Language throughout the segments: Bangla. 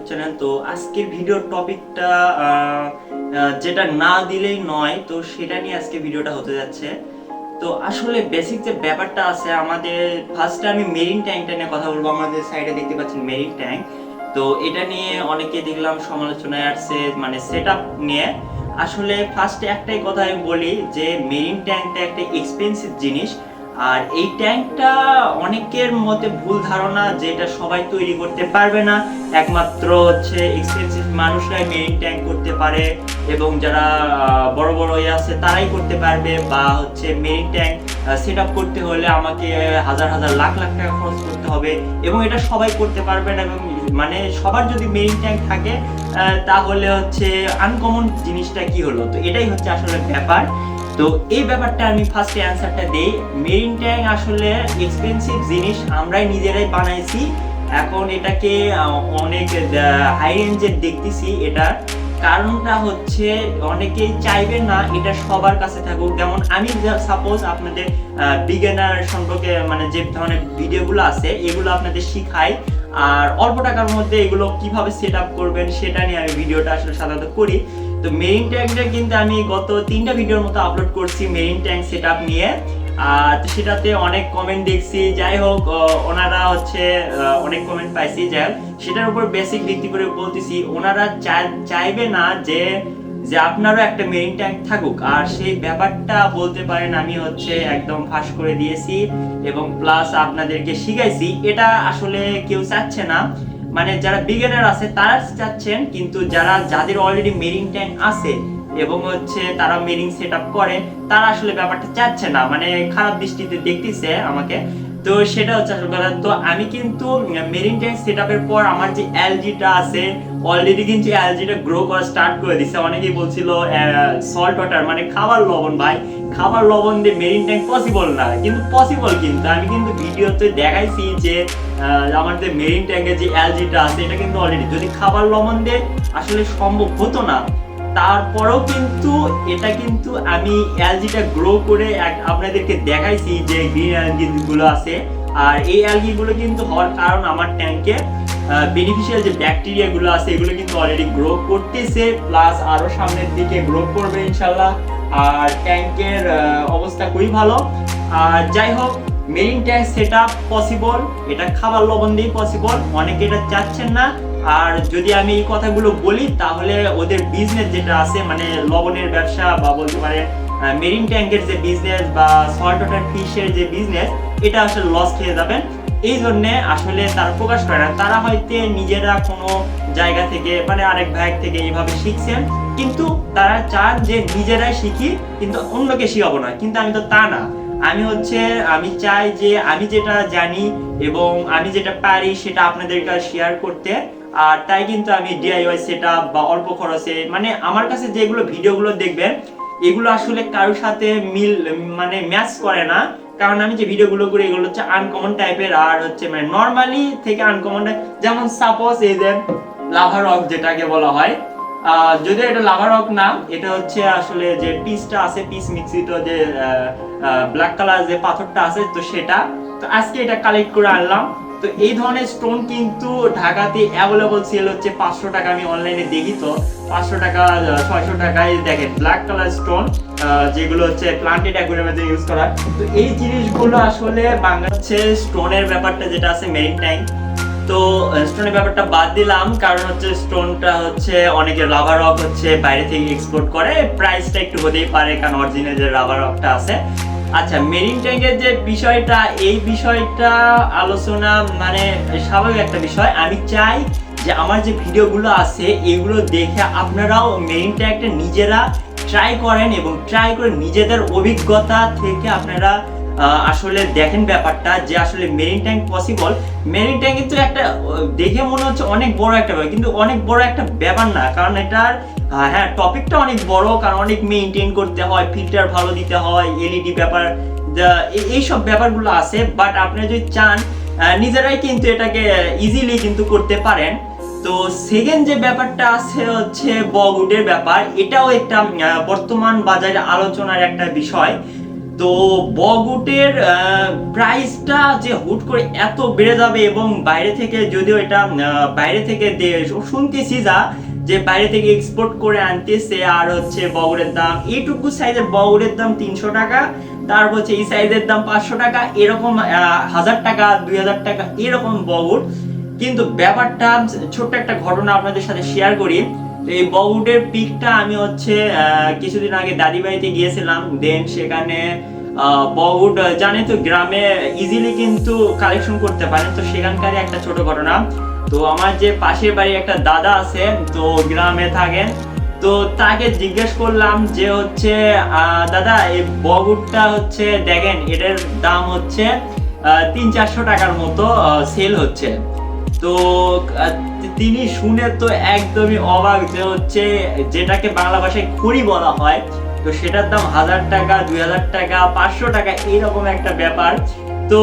ইউটিউব চ্যানেল তো আজকের ভিডিওর টপিকটা যেটা না দিলেই নয়, তো সেটা নিয়ে আজকে ভিডিওটা হতে যাচ্ছে। তো আসলে বেসিক যে ব্যাপারটা আছে, আমাদের ফার্স্টে আমি মেরিন ট্যাঙ্কটা নিয়ে কথা বলব। আমাদের সাইডে দেখতে পাচ্ছেন মেরিন ট্যাঙ্ক তো এটা নিয়ে অনেকে দেখলাম সমালোচনায় আসছে মানে সেট নিয়ে। আসলে ফার্স্টে একটাই কথা আমি বলি যে মেরিন ট্যাঙ্কটা একটা এক্সপেন্সিভ জিনিস। আর এই ট্যাঙ্কটা অনেকের মতে ভুল ধারণা যে এটা সবাই তৈরি করতে পারবে না। একমাত্র হচ্ছে এক্সপেন্সিভ মানুষরাই মেরিন ট্যাঙ্ক করতে পারে এবং যারা বড় বড় ইয়ে আছে তারাই করতে পারবে বা হচ্ছে মেরিন ট্যাঙ্ক সেট আপ করতে হলে আমাকে হাজার হাজার লাখ লাখ টাকা খরচ করতে হবে এবং এটা সবাই করতে পারবে না এবং মানে সবার যদি মেরিন ট্যাঙ্ক থাকে তাহলে হচ্ছে আনকমন জিনিসটা কি হলো? তো এটাই হচ্ছে আসলে ব্যাপার। তো এই ব্যাপারটা আমি ফার্স্টে অ্যান্সারটা দেই। মেরিন ট্যাঙ্ক আসলে এক্সপেন্সিভ জিনিস, আমরাই নিজেরাই বানাইছি। এখন এটাকে অনেক হাই রেঞ্জের দেখতেছি এটা। কারণটা হচ্ছে অনেকেই চাইবে না এটা সবার কাছে থাকুক। যেমন আমি সাপোজ আপনাদের বিজ্ঞানার সম্পর্কে মানে যে ধরনের ভিডিওগুলো আছে, এগুলো আপনাদের শিখাই। আর অল্প টাকার মধ্যে এগুলো কীভাবে সেট আপ করবেন, সেটা নিয়ে আমি ভিডিওটা আসলে সাধারণত করি। তো মেরিন ট্যাঙ্কটা কিন্তু আমি গত তিনটা ভিডিওর মতো আপলোড করছি মেরিন ট্যাঙ্ক সেট নিয়ে। তো সেটাতে অনেক কমেন্ট দেখছি। যাই হোক ওনারা হচ্ছে অনেক কমেন্ট পাইছি। যাই হোক, সেটার উপর বেসিক ভিত্তি করে বলতেছি, ওনারা চাইবে না যে যে আপনারও একটা মেরিন ট্যাঙ্ক থাকুক। আর সেই ব্যাপারটা বলতে পারেন, আমি হচ্ছে একদম ফাঁস করে দিয়েছি এবং প্লাস আপনাদেরকে শিখাইছি। এটা আসলে কেউ চাচ্ছে না। মানে যারা বিগেনার আছে, তারা চাচ্ছেন কিন্তু যারা, যাদের অলরেডি মেরিং ট্যাঙ্ক আছে এবং হচ্ছে তারা মেরিং সেট আপ করে, তারা আসলে ব্যাপারটা চাচ্ছে না। মানে খারাপ দৃষ্টিতে দেখতেছে আমাকে। তো সেটা হচ্ছে আসলে কথা। তো আমি কিন্তু মেরিন ট্যাঙ্ক সেট আপের পর আমার যে এলজিটা আছে অলরেডি কিন্তু এলজিটা গ্রো করা স্টার্ট করে দিছে। অনেকেই বলছিল সল্ট ওয়াটার মানে খাবার লবণ ভাই। খাবার লবণ দিয়ে মেরিন ট্যাঙ্ক পসিবল না কিন্তু পসিবল কিন্তু। আমি কিন্তু ভিডিওতে দেখাইছি যে আহ, আমাদের মেরিন ট্যাঙ্কের যে এলজিটা আছে এটা কিন্তু অলরেডি যদি খাবার লবণ দিয়ে আসলে সম্ভব হতো না তারপরেও কিন্তু এটা কিন্তু আমি অ্যালজিটা গ্রো করে আপনাদেরকে দেখাইছি যে গ্রিন অ্যালগি গুলো আছে। আর এই অ্যালগি গুলো কিন্তু হওয়ার কারণ আমার ট্যাঙ্কে বেনিফিশিয়াল যে ব্যাকটেরিয়া গুলো আছে, এগুলো কিন্তু অলরেডি গ্রো করতেছে প্লাস আরও সামনের দিকে গ্রো করবে ইনশাল্লাহ আর ট্যাঙ্কের অবস্থা খুবই ভালো। আর যাই হোক মেরিন ট্যাঙ্ক সেট পসিবল এটা খাবার লবণ দিয়ে পসিবল অনেকে এটা চাচ্ছেন না। আর যদি আমি এই কথাগুলো বলি, তাহলে ওদের বিজনেস যেটা আছে মানে লবণের ব্যবসা বা বলতে পারে মেরিন ট্যাঙ্কের যে বিজনেস বা সল্ট ওয়াটার ফিশের যে বিজনেস এটা আসলে লস খেয়ে যাবেন। এই জন্য আসলে তারা প্রকাশ করে না। তারা হয়তো নিজেরা কোনো জায়গা থেকে মানে আরেক ভাই থেকে এইভাবে শিখছেন কিন্তু তারা চান যে নিজেরাই শিখি, কিন্তু অন্যকে শিখাবো না। কিন্তু আমি তো তা না। আমি হচ্ছে, আমি চাই যে আমি যেটা জানি এবং আমি যেটা পারি সেটা আপনাদের কাছে শেয়ার করতে। আর তাই কিন্তু আমি ডিআইওয়াই সেট বা অল্প খরচে মানে আমার কাছে যেগুলো ভিডিওগুলো দেখবেন, এগুলো আসলে কারোর সাথে মিল মানে ম্যাচ করে না। কারণ আমি যে ভিডিওগুলো করি, এগুলো হচ্ছে আনকমন টাইপের আর হচ্ছে মানে নর্মালি থেকে আনকমন যেমন সাপোজ এই যে লাভা রক যেটাকে বলা হয় যদিও এটা লাভা রক না, এটা হচ্ছে আসলে যে পিসটা আছে পিস মিক্সিত যে ব্ল্যাক কালার যে পাথরটা আছে, তো সেটা। তো আজকে এটা কালেক্ট করে আনলাম। তো এই ধরনের স্টোন কিন্তু ঢাকাতে অ্যাভেলেবল সেল হচ্ছে পাঁচশো টাকা, আমি অনলাইনে দেখি তো। পাঁচশো টাকা ছয়শো টাকায় দেখেন ব্ল্যাক কালার স্টোন যেগুলো হচ্ছে প্লান্টেড অ্যাকুয়ারিয়ামে ইউজ করা। তো এই জিনিসগুলো আসলে বাংলা হচ্ছে স্টোনের ব্যাপারটা যেটা আছে মেরিন ট্যাঙ্ক তো স্টোনের ব্যাপারটা বাদ দিলাম, কারণ হচ্ছে স্টোনটা হচ্ছে অনেকে রাবার রক হচ্ছে, বাইরে থেকে এক্সপোর্ট করে। প্রাইসটা একটু হতেই পারে, কারণ অরিজিনাল যে রাবার রকটা আছে। আচ্ছা মেরিন ট্যাঙ্কের যে বিষয়টা, এই বিষয়টা আলোচনা মানে স্বাভাবিক একটা বিষয়। আমি চাই যে আমার যে ভিডিওগুলো আছে, এগুলো দেখে আপনারাও মেরিন ট্যাঙ্কটা নিজেরা ট্রাই করেন এবং ট্রাই করে নিজেদের অভিজ্ঞতা থেকে আপনারা আসলে দেখেন ব্যাপারটা যে আসলে marine tank possible marine tank কিন্তু একটা, দেখে মনে হচ্ছে অনেক বড় একটা ব্যাপার, কিন্তু অনেক বড় একটা ব্যাপার না, কারণ এটার হ্যাঁ টপিকটা অনেক বড়, কারণ অনেক মেনটেন করতে হয় ফিল্টার ভালো দিতে হয় এলইডি ব্যাপার ব্যাপারগুলো আছে বাট আপনি যদি চান নিজেরাই কিন্তু এটাকে ইজিলি কিন্তু করতে পারেন। তো সেকেন্ড যে ব্যাপারটা আছে হচ্ছে ব্যাপার, এটাও একটা বর্তমান বাজারে আলোচনার একটা বিষয়। তো বগুটের প্রাইসটা যে হুট করে এত বেড়ে যাবে এবং বাইরে থেকে যদিও এটা বাইরে থেকে শুনতেছি যা যে বাইরে থেকে এক্সপোর্ট করে আনতেছে আর হচ্ছে বগুড়ের দাম এইটুকু সাইজের বগুড়ের দাম তিনশো টাকা তারপর হচ্ছে এই সাইজের দাম পাঁচশো টাকা এরকম হাজার টাকা দুই হাজার টাকা এরকম বগুড় কিন্তু ব্যাপারটা ছোট্ট একটা ঘটনা আপনাদের সাথে শেয়ার করি। এই বগুটের পিকটা আমি হচ্ছে কিছুদিন আগে দাদি বাড়িতে গিয়েছিলাম দেন সেখানে বগুট আহ, তো গ্রামে ইজিলি কিন্তু কালেকশন করতে পারেন। তো সেখানকারই একটা ছোট ঘটনা। তো আমার যে পাশের বাড়ি একটা দাদা আছে তো গ্রামে থাকেন, তো তাকে জিজ্ঞেস করলাম যে হচ্ছে দাদা, এই বগুটটা হচ্ছে, দেখেন, এটার দাম হচ্ছে তিন চারশো টাকার মতো সেল হচ্ছে। তো তিনি শুনে তো একদমই অবাক যে হচ্ছে, যেটাকে বাংলা ভাষায় খড়ি বলা হয়, তো সেটার দাম হাজার টাকা, দুই হাজার টাকা, পাঁচশো টাকা, এইরকম একটা ব্যাপার। তো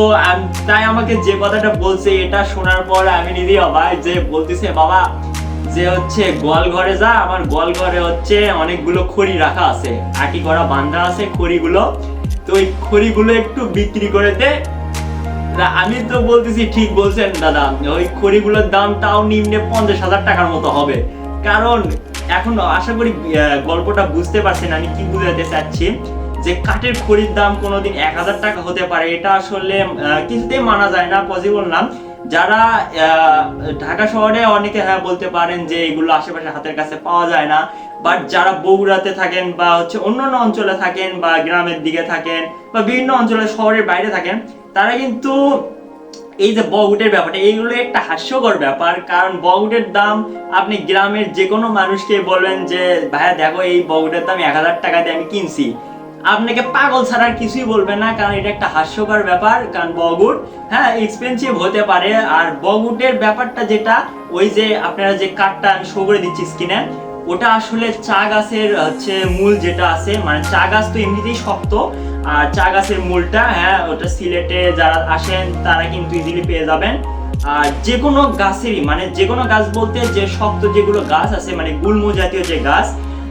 তাই আমাকে যে কথাটা বলছে, এটা শোনার পর আমি নিজেই অবাক যে বলতেছে, বাবা, যে হচ্ছে গোয়াল ঘরে যা, আমার গোয়াল ঘরে হচ্ছে অনেকগুলো খড়ি রাখা আছে। আটি করা বান্ধা আছে খড়িগুলো। তো ওই খড়িগুলো একটু বিক্রি করে দে। আমি তো বলতেছি, ঠিক বলছেন, দাদা। ওই খড়িগুলোর দাম তাও নিম্নে পঞ্চাশ হাজার টাকার মতো হবে। কারণ, এখন আশা করি গল্পটা বুঝতে পারছেন, আমি কি বুঝাতে চাচ্ছি? যে কাঠের খড়ির দাম কোনোদিন এক হাজার টাকা হতে পারে, এটা আসলে কিছুতেই মানা যায় না পসিবল না। যারা ঢাকা শহরে অনেকে হ্যাঁ বলতে পারেন যে এগুলো আশেপাশে হাতের কাছে পাওয়া যায় না। বাট যারা বগুড়াতে থাকেন বা হচ্ছে অন্যান্য অঞ্চলে থাকেন বা গ্রামের দিকে থাকেন বা বিভিন্ন অঞ্চলে শহরের বাইরে থাকেন, তারা কিন্তু এই যে বগুটের ব্যাপারটা, এইগুলো একটা হাস্যকর ব্যাপার। কারণ বগুটের দাম আপনি গ্রামের যে কোনো মানুষকে বলবেন যে, ভাইয়া দেখো এই বগুটের দাম এক হাজার টাকা দিয়ে আমি কিনছি। আপনাকে পাগল ছাড়া আর কিছুই বলবে না, কারণ এটা একটা হাস্যকর ব্যাপার, কারণ বগুট হ্যাঁ এক্সপেন্সিভ হতে পারে। আর বগুটের ব্যাপারটা যেটা, ওই যে আপনারা যে কাঠটা আমি শো করে দিচ্ছি স্ক্রিনে ওটা আসলে চা গাছের, হচ্ছে, মূল যেটা আছে মানে চা গাছ তো এমনিতেই শক্ত, আর চা গাছের মূলটা হ্যাঁ ওটা সিলেটে যারা আসেন, তারা কিন্তু ইজিলি পেয়ে যাবেন। আর যে কোনো গাছেরই মানে যে কোনো গাছ বলতে যে শক্ত যেগুলো গাছ আছে মানে গুল্ম জাতীয় যে গাছ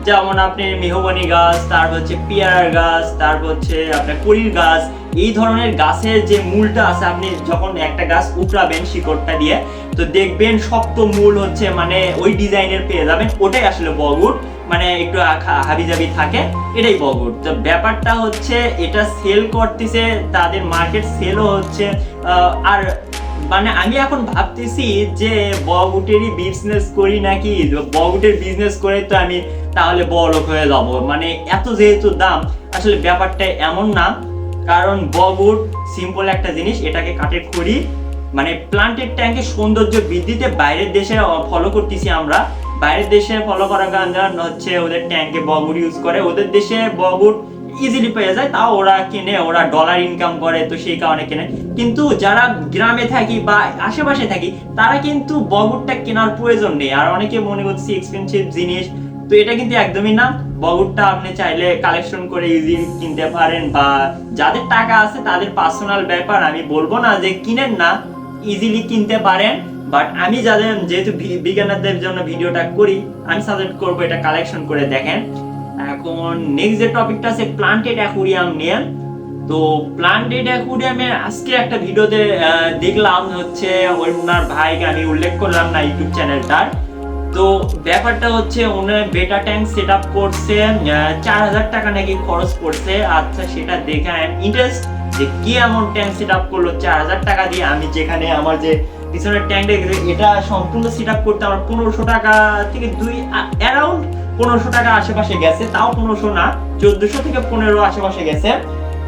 যেমন আপনি মেহগনি গাছ, তারপর হচ্ছে পেয়ারার গাছ, তারপর হচ্ছে আপনার কড়ির গাছ, এই ধরনের গাছের যে মূলটা আছে, আপনি যখন একটা গাছ উপড়াবেন শিকড়টা দিয়ে, তো দেখবেন শক্ত মূল হচ্ছে মানে ওই ডিজাইনের পেয়ে যাবেন। ওটাই আসলে বগুট মানে একটু হাবিজাবি থাকে, এটাই বগুট তো ব্যাপারটা হচ্ছে এটা সেল করতেছে, তাদের মার্কেট সেলও হচ্ছে আর মানে আমি এখন ভাবতেছি যে বগুটেরই বিজনেস করি নাকি? বগুটের বিজনেস করে তো আমি তাহলে বড় হয়ে যাব। মানে এত যেহেতু দাম, আসলে ব্যাপারটা এমন না। কারণ বগুট সিম্পল একটা জিনিস, এটাকে কাটে করি মানে প্লান্টের ট্যাঙ্কে সৌন্দর্য বৃদ্ধিতে বাইরের দেশে ফলো করতেছি আমরা। বাইরের দেশে ফলো করার কারণ হচ্ছে ওদের ট্যাঙ্কে বগুট ইউজ করে। ওদের দেশে বগুট ইজিলি পেয়ে যায়। তাও ওরা কিনে, ওরা ডলার ইনকাম করে, তো সেই কারণে কেনে। কিন্তু যারা গ্রামে থাকি বা আশেপাশে থাকি, তারা কিন্তু বগুটটা কেনার প্রয়োজন নেই। আর অনেকে মনে করছে এক্সপেন্সিভ জিনিস, তো এটা কিন্তু একদমই না। বগুটটা আপনি চাইলে কালেকশন করে ইজি কিনতে পারেন বা যাদের টাকা আছে, তাদের পার্সোনাল ব্যাপার। আমি বলব না যে কিনেন না ইজিলি কিনতে পারেন। বাট আমি যাদের, যেহেতু বিজ্ঞানারদের জন্য ভিডিওটা করি, আমি সাজেস্ট করব এটা কালেকশন করে দেখেন। এখন নেক্সট যে টপিকটা আছে প্লান্টেড অ্যাকুরিয়াম নিয়ে। তো প্লান্টেড অ্যাকুরিয়ামের আজকে একটা ভিডিওতে দেখলাম হচ্ছে ওনার ভাইকে আমি উল্লেখ করলাম না ইউটিউব চ্যানেলটার। তো ব্যাপারটা হচ্ছে ওনার বেটা ট্যাঙ্ক সেট আপ করছে চার হাজার টাকা নাকি খরচ পড়ছে আচ্ছা সেটা দেখে ইন্টারেস্ট যে কি এমন ট্যাঙ্ক সেট আপ করল, চার হাজার টাকা দিয়ে। আমি যেখানে আমার যে পিছনের ট্যাঙ্ক দেখেছি এটা সম্পূর্ণ সেট আপ করতে আমার পনেরোশো টাকা থেকে দুই অ্যারাউন্ড পনেরোশো টাকা আশেপাশে গেছে, তাও পনেরোশো না, চোদ্দশো থেকে পনেরো আশেপাশে গেছে।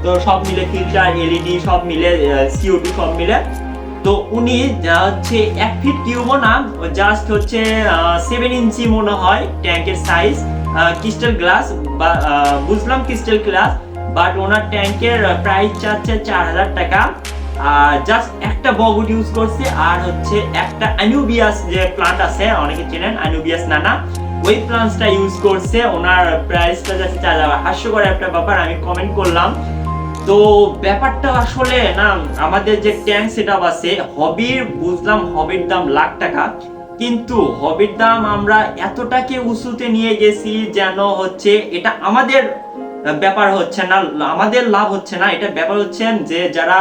তো সব মিলে ফিল্টার এলইডি সব মিলে সিও টু সব মিলে। তো উনি হচ্ছে এক ফিট কিউবও না জাস্ট হচ্ছে সেভেন ইঞ্চি মনে হয় ট্যাঙ্কের সাইজ ক্রিস্টাল গ্লাস বা বুঝলাম ক্রিস্টাল গ্লাস বাট ওনার ট্যাঙ্কের প্রাইস চাচ্ছে চার হাজার টাকা। আর জাস্ট একটা বগুড ইউজ করছে, আর হচ্ছে একটা অ্যানুবিয়াস যে প্লান্ট আছে, অনেকে চেনেন অ্যানুবিয়াস নানা। ওই প্লান্টসটা ইউজ করছে, ওনার প্রাইসটা যাচ্ছে চার হাজার হাস্যকর একটা ব্যাপার, আমি কমেন্ট করলাম। তো ব্যাপারটা আসলে না, আমাদের যে ট্যাঙ্ক সেট আছে হবির বুঝলাম হবির দাম লাখ টাকা। কিন্তু হবির দাম আমরা এতটাকে উঁচুতে নিয়ে গেছি যেন হচ্ছে এটা আমাদের ব্যাপার হচ্ছে না, আমাদের লাভ হচ্ছে না। এটা ব্যাপার হচ্ছে যে যারা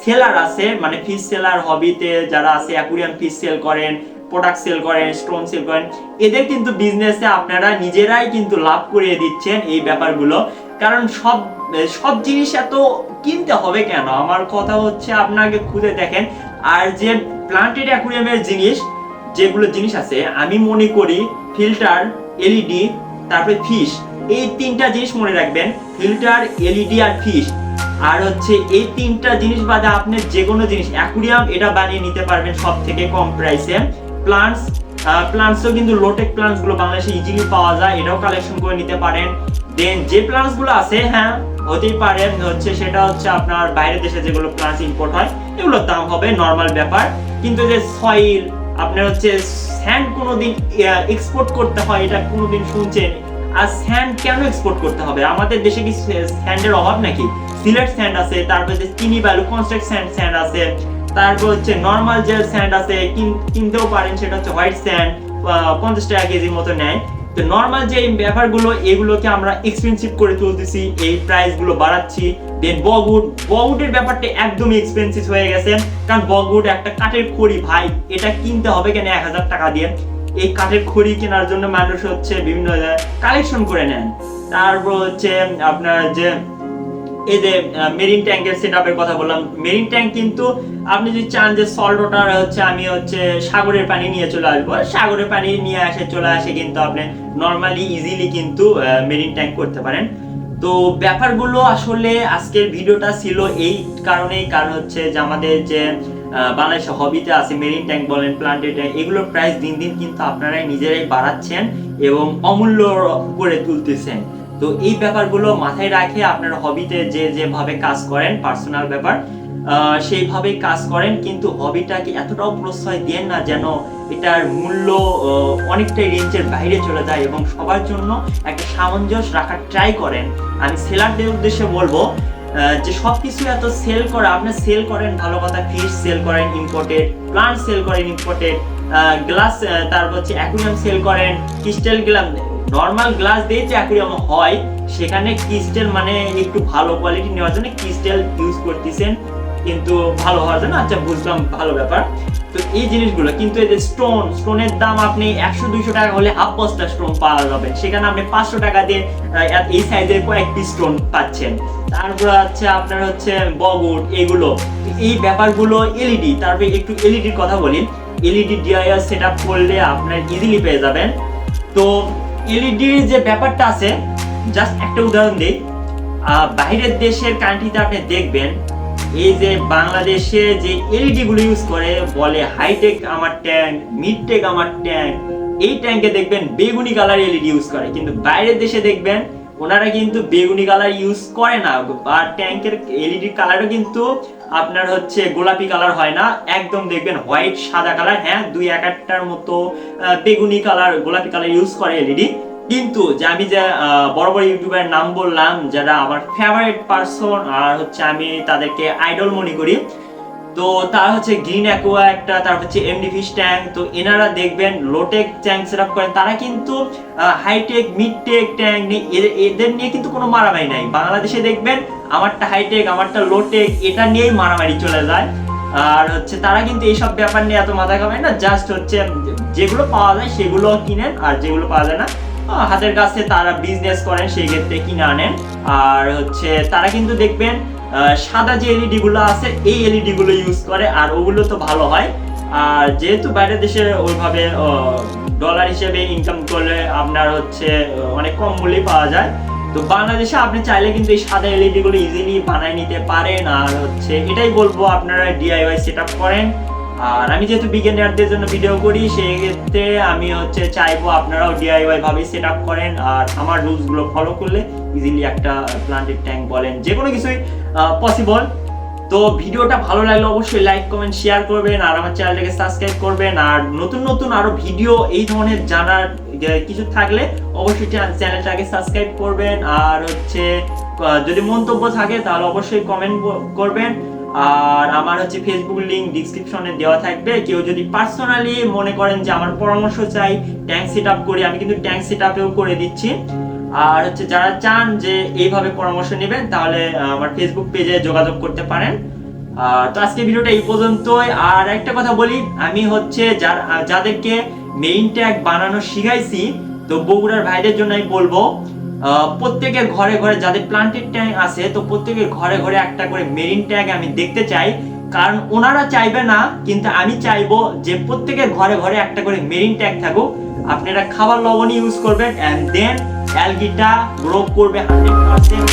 সেলার আছে মানে ফিশ সেলার হবিতে যারা আছে অ্যাকুরিয়াম ফিশ সেল করেন প্রোডাক্ট সেল করেন স্টোন সেল করেন, এদের কিন্তু বিজনেসে আপনারা নিজেরাই কিন্তু লাভ করিয়ে দিচ্ছেন এই ব্যাপারগুলো। কারণ সব সব জিনিস এত কিনতে হবে কেন? আমার কথা হচ্ছে আপনাকে খুঁজে দেখেন। আর যে প্লান্টেড অ্যাকুরিয়ামের জিনিস, যেগুলো জিনিস আছে, আমি মনে করি ফিল্টার এলইডি তারপরে ফিশ এই তিনটা জিনিস মনে রাখবেন ফিল্টার এলইডি আর ফিশ আর হচ্ছে এই তিনটা জিনিস বাদে আপনি যে কোনো জিনিস অ্যাকুরিয়াম এটা বানিয়ে নিতে পারবেন সব থেকে কম প্রাইসে প্লান্টস প্লান্টসও কিন্তু লোটেক প্লান্টসগুলো বাংলাদেশে ইজিলি পাওয়া যায়, এটাও কালেকশন করে নিতে পারেন। দেন যে প্লান্টসগুলো আছে হ্যাঁ হতেই পারে, হচ্ছে সেটা হচ্ছে আপনার বাইরের দেশে যেগুলো প্লান্টস ইম্পোর্ট হয়, এগুলোর দাম হবে নর্মাল ব্যাপার। কিন্তু যে সয়েল আপনার হচ্ছে স্যান্ড কোনোদিন এক্সপোর্ট করতে হয়, এটা কোনোদিন শুনছেন? আর স্যান্ড কেন এক্সপোর্ট করতে হবে? আমাদের দেশে কি স্যান্ডের অভাব নাকি? সিলেট স্যান্ড আছে, তারপরে চিনি বালু কনস্ট্রাক্ট স্যান্ড স্যান্ড আছে। তারপর হচ্ছে নর্মাল যে স্যান্ড আছে কিনতেও পারেন, সেটা হচ্ছে হোয়াইট স্যান্ড পঞ্চাশ টাকা কেজির মতো নেয়। তো নর্মাল যে ব্যাপারগুলো, এগুলোকে আমরা এক্সপেন্সিভ করে তুলতেছি, এই প্রাইসগুলো বাড়াচ্ছি। দেন বগুড বগুডের ব্যাপারটা একদমই এক্সপেন্সিভ হয়ে গেছে। কারণ বগুড একটা কাঠের খড়ি, ভাই, এটা কিনতে হবে কেন এক হাজার টাকা দিয়ে? এই কাঠের খড়ি কেনার জন্য মানুষ হচ্ছে বিভিন্ন কালেকশন করে নেন। তারপর হচ্ছে আপনার যে এই যে মেরিন ট্যাঙ্কের সেট কথা বললাম মেরিন ট্যাঙ্ক কিন্তু আপনি যদি চান যে সল্ট ওয়াটার হচ্ছে, আমি হচ্ছে সাগরের পানি নিয়ে চলে আসব। সাগরের পানি নিয়ে আসে, চলে আসে কিন্তু আপনি নর্মালি ইজিলি কিন্তু মেরিন ট্যাঙ্ক করতে পারেন। তো ব্যাপারগুলো আসলে আজকের ভিডিওটা ছিল এই কারণেই, কারণ হচ্ছে যে আমাদের যে বাংলাদেশে হবিতে আছে মেরিন ট্যাঙ্ক বলেন প্লান্টেড ট্যাঙ্ক এগুলোর প্রাইস দিন দিন কিন্তু আপনারাই নিজেরাই বাড়াচ্ছেন এবং অমূল্য করে তুলতেছেন। তো এই ব্যাপারগুলো মাথায় রাখে আপনার হবিতে যে যেভাবে কাজ করেন পার্সোনাল ব্যাপার আহ, সেইভাবেই কাজ করেন কিন্তু হবিটাকে এতটাও প্রশ্রয় দেন না যেন এটার মূল্য অনেকটাই রেঞ্জের বাইরে চলে যায় এবং সবার জন্য একটা সামঞ্জস্য রাখার ট্রাই করেন। আমি সেলারদের উদ্দেশ্যে বলব যে সবকিছু এত সেল করা আপনি সেল করেন ভালো কথা ফিশ সেল করেন ইম্পোর্টেড প্লান্ট সেল করেন ইম্পোর্টেড গ্লাস তারপর হচ্ছে অ্যাকুরিয়াম সেল করেন ক্রিস্টাল গ্লাস নর্মাল গ্লাস দিয়ে যে অ্যাকুরিয়াম হয়, সেখানে ক্রিস্টাল মানে একটু ভালো কোয়ালিটি নেওয়ার জন্য ক্রিস্টাল ইউজ করতেছেন, কিন্তু ভালো হওয়ার জন্য আচ্ছা বুঝলাম, ভালো ব্যাপার। তো এই জিনিসগুলো, কিন্তু এই যে স্টোন স্টোনের দাম আপনি একশো, দুইশো টাকা হলে হাফ বস্তা স্টোন পাওয়া যাবে। সেখানে আপনি পাঁচশো টাকা দিয়ে এই সাইজের কয়েকটি স্টোন পাচ্ছেন। তারপর হচ্ছে আপনার হচ্ছে বগুড এগুলো। এই ব্যাপারগুলো এলইডি তারপরে একটু এলইডির কথা বলি। এলইডি ডিআইআর সেট আপ করলে আপনার ইজিলি পেয়ে যাবেন। তো এলইডির যে ব্যাপারটা আছে জাস্ট একটা উদাহরণ দিই। বাইরের দেশের কান্ট্রিতে আপনি দেখবেন, এই যে বাংলাদেশে যে এলইডি গুলো ইউজ করে, বলে হাইটেক আমার ট্যাঙ্ক মিড টেক আমার ট্যাঙ্ক এই ট্যাঙ্কে দেখবেন বেগুনি কালার এলইডি ইউজ করে। কিন্তু বাইরের দেশে দেখবেন, ওনারা কিন্তু বেগুনি কালার ইউজ করে না। আর ট্যাঙ্কের এলইডি কালারও কিন্তু আপনার হচ্ছে গোলাপি কালার হয় না, একদম দেখবেন হোয়াইট, সাদা কালার হ্যাঁ দুই এক একটার মতো বেগুনি কালার, গোলাপি কালার ইউজ করে এলইডি কিন্তু যে আমি যে বড় বড় ইউটিউবের নাম বললাম, যারা আমার ফেভারিট পারসন আর হচ্ছে আমি তাদেরকে আইডল মনে করি তো তার হচ্ছে গ্রিন অ্যাকোয়া একটা, তার হচ্ছে এমডি ফিশ ট্যাঙ্ক তো এনারা দেখবেন লোটেক ট্যাঙ্ক সেট করেন। তারা কিন্তু হাইটেক মিড টেক ট্যাঙ্ক নিয়ে এদের- নিয়ে কিন্তু কোনো মারামারি নাই। বাংলাদেশে দেখবেন আমারটা হাইটেক আমারটা লোটেক এটা নিয়েই মারামারি চলে যায়। আর হচ্ছে তারা কিন্তু এইসব ব্যাপার নিয়ে এত মাথা কামায় না জাস্ট হচ্ছে যেগুলো পাওয়া যায় সেগুলো কিনেন, আর যেগুলো পাওয়া যায় না হাতের কাছে তারা বিজনেস করেন সেই ক্ষেত্রে কিনে আনেন। আর হচ্ছে তারা কিন্তু দেখবেন সাদা যে এলইডি গুলো আছে, এই এলইডি গুলো ইউজ করে, আর ওগুলো তো ভালো হয়। আর যেহেতু বাইরের দেশে ওইভাবে ডলার হিসেবে ইনকাম করলে আপনার হচ্ছে অনেক কম মূল্যে পাওয়া যায়। তো বাংলাদেশে আপনি চাইলে কিন্তু এই সাদা এলইডি গুলো ইজিলি বানায় নিতে পারেন। আর হচ্ছে, এটাই বলব, আপনারা ডিআইওয়াই সেট করেন। আর আমি যেহেতু বিজ্ঞানীদের জন্য ভিডিও করি সেই ক্ষেত্রে আমি হচ্ছে চাইব আপনারাও ডিআইওয়াই ভাবে সেট আপ করেন আর আমার রুলসগুলো ফলো করলে ইজিলি একটা প্লান্টেড ট্যাঙ্ক বলেন যে কোনো কিছুই পসিবল তো ভিডিওটা ভালো লাগলে অবশ্যই লাইক কমেন্ট শেয়ার করবেন আর আমার চ্যানেলটাকে সাবস্ক্রাইব করবেন। আর নতুন নতুন আরও ভিডিও এই ধরনের জানার কিছু থাকলে অবশ্যই চ্যানেলটাকে সাবস্ক্রাইব করবেন। আর হচ্ছে যদি মন্তব্য থাকে তাহলে অবশ্যই কমেন্ট করবেন। আর আমার হচ্ছে ফেসবুক লিংক ডিসক্রিপশনে দেওয়া থাকবে। কেউ যদি পার্সোনালি মনে করেন যে আমার পরামর্শ চাই ট্যাঙ্ক সেট আপ করি আমি কিন্তু ট্যাঙ্ক সেট আপেও করে দিচ্ছি। আর হচ্ছে যারা চান যে এইভাবে পরামর্শ নেবেন তাহলে আমার ফেসবুক পেজে যোগাযোগ করতে পারেন। আহ, তো আজকে ভিডিওটা এই পর্যন্তই। আর একটা কথা বলি আমি হচ্ছে যাদেরকে মেইন ট্যাগ বানানো শিখাইছি তো বগুড়ার ভাইদের জন্য আমি বলব প্রত্যেকের ঘরে ঘরে যাদের প্লান্টেড ট্যাঙ্ক আছে, তো প্রত্যেকের ঘরে ঘরে একটা করে মেরিন ট্যাঙ্ক আমি দেখতে চাই। কারণ ওনারা চাইবে না, কিন্তু আমি চাইব যে প্রত্যেকের ঘরে ঘরে একটা করে মেরিন ট্যাগ থাকুক। আপনারা খাবার লবণ ইউজ করবেন অ্যান্ড দেন অ্যালগিটা গ্রো করবে হান্ড্রেড পার্সেন্ট